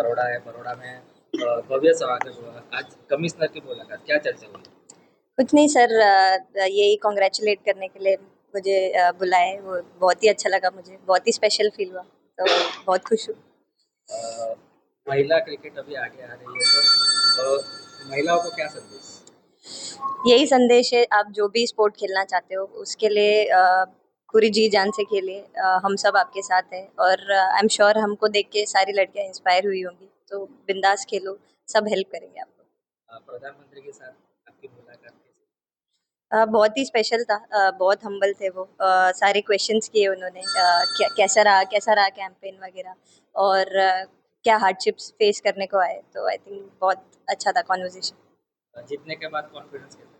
बड़ौदा है बड़ौदा में भव्य स्वागत हुआ। आज कमिश्नर की मुलाकात क्या चर्चा हुई? कुछ नहीं सर यही कॉन्ग्रेचुलेट करने के लिए मुझे बुलाए। वो बहुत ही अच्छा लगा मुझे बहुत ही स्पेशल फील हुआ। तो बहुत खुश हूँ। महिला क्रिकेट अभी आगे आ रही है तो महिलाओं को क्या संदेश? यही संदेश है आप जो भी स्पोर्ट खेलना चाहते हो उसके लिए अ, पूरी जी जान से खेले हम सब आपके साथ हैं और आई एम श्योर हमको देख के सारी लड़कियाँ इंस्पायर हुई होंगी। तो बिंदास खेलो सब हेल्प करेंगे आपको। प्रधानमंत्री के साथ आपकी मुलाकात बहुत ही स्पेशल था। बहुत हम्बल थे वो। सारे क्वेश्चंस किए उन्होंने। कैसा रहा कैसा रहा कैंपेन वगैरह? और क्या हार्डशिप्स फेस करने को आए? तो आई थिंक बहुत अच्छा था कॉन्वर्जेशन जीतने के बाद कॉन्फिडेंस कैसा?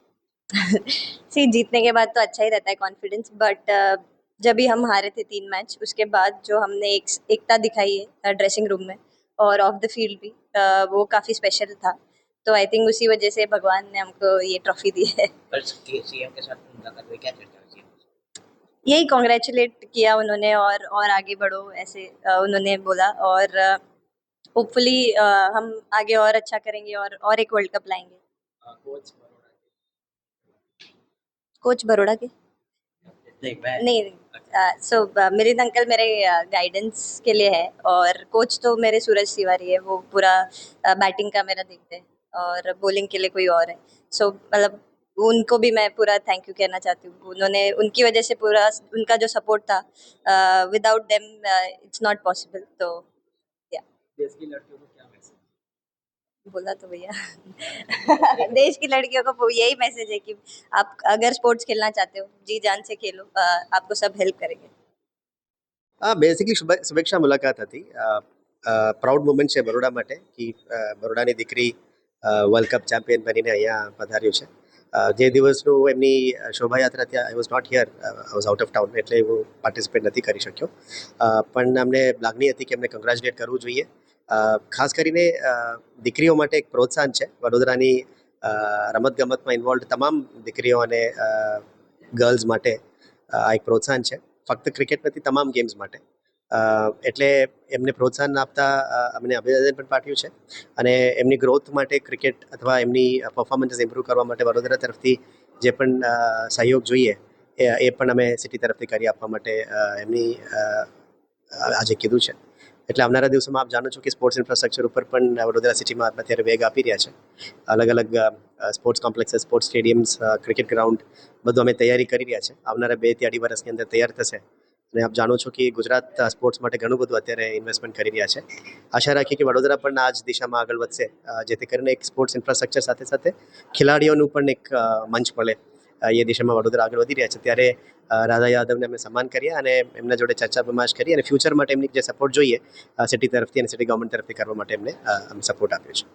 सी जीतने के बाद तो अच्छा ही रहता है कॉन्फिडेंस बट जब भी हम हारे थे तीन मैच उसके बाद जो हमने एक एकता दिखाई है ड्रेसिंग रूम में और ऑफ़ द फ़ील्ड भी वो काफ़ी स्पेशल था। तो आई थिंक उसी वजह से भगवान ने हमको ये ट्रॉफी दी है? यही कॉन्ग्रेचुलेट किया उन्होंने और और आगे बढ़ो ऐसे उन्होंने बोला और होपफुली हम आगे और अच्छा करेंगे और और एक वर्ल्ड कप लाएँगे। कोच कोच बड़ोड़ा के। नहीं मैं नहीं सो मिलिंद अंकल मेरे गाइडेंस के लिए है और कोच तो मेरे सूरज तिवारी है वो पूरा बैटिंग का मेरा देखते हैं और बॉलिंग के लिए कोई और है। सो मतलब उनको भी मैं पूरा थैंक यू कहना चाहती हूँ। उन्होंने उनकी वजह से पूरा उनका जो सपोर्ट था without them it's not possible तो देश की लड़कियों को क्या मैसेज बोला तो भैया देश की लड़कियों को वो यही मैसेज है कि आप अगर स्पोर्ट्स खेलना चाहते हो जी जान से खेलो अ, आपको सब हेल्प करेंगे આ બેઝિકલી શુભેચ્છા મુલાકાત હતી પ્રાઉડ મોમેન્ટ છે બરોડા માટે કે અ, બરોડાની દીકરી વર્લ્ડ કપ ચેમ્પિયન બનીને અહીંયા પધાર્યું છે અ, જે દિવસનું એમની શોભાયાત્રા ત્યાં I was not here I was out of town એટલે હું પાર્ટિસિપેટ નથી કરી શક્યો અ, પણ અમને લાગણી હતી કે એમને કંગ્રેચ્યુલેટ કરવું જોઈએ અ, ખાસ કરીને દીકરીઓ માટે એક પ્રોત્સાહન છે. વડોદરાની રમતગમતમાં ઇન્વોલ્વ તમામ દીકરીઓ અને ગર્લ્સ માટે આ એક પ્રોત્સાહન છે. ફક્ત ક્રિકેટ નથી, તમામ ગેમ્સ માટે. એટલે એમને પ્રોત્સાહન આપતા અમને અભિનંદન પણ પાઠવ્યું છે. અને એમની ગ્રોથ માટે ક્રિકેટ અથવા એમની પરફોર્મન્સીસ ઇમ્પ્રૂવ કરવા માટે વડોદરા તરફથી જે પણ સહયોગ જોઈએ, એ પણ અમે સિટી તરફથી કરી આપવા માટે એમની આજે કીધું છે. એટલે આવનારા દિવસોમાં આપ જાણો છો કે સ્પોર્ટ્સ ઇન્ફ્રાસ્ટ્રક્ચર ઉપર પણ વડોદરા સિટીમાં અત્યારે વેગ આપી રહ્યા છે. અલગ અલગ sports complex sports stadiums cricket ground બધું અમે તૈયારી કરી રહ્યા છે. આવનારા બેથી અઢી વર્ષની અંદર તૈયાર થશે. અને આપ જાણો છો કે ગુજરાત સ્પોર્ટ્સ માટે ઘણું બધું અત્યારે ઇન્વેસ્ટમેન્ટ કરી રહ્યા છે. આશા રાખીએ કે વડોદરા પણ આ જ દિશામાં આગળ વધશે. જેથી કરીને એક સ્પોર્ટ્સ ઇન્ફ્રાસ્ટ્રક્ચર સાથે સાથે ખેલાડીઓનું પણ એક મંચ મળે. એ દિશામાં વડોદરા આગળ વધી રહ્યા છે. ત્યારે રાધા યાદવને અમે સન્માન કર્યા અને એમના જોડે ચર્ચા વિમર્શ કરી અને ફ્યુચર માટે એમની જે સપોર્ટ જોઈએ સિટી તરફથી અને સિટી ગવર્મેન્ટ તરફથી કરવા માટે એમને અમે સપોર્ટ આપ્યો છે.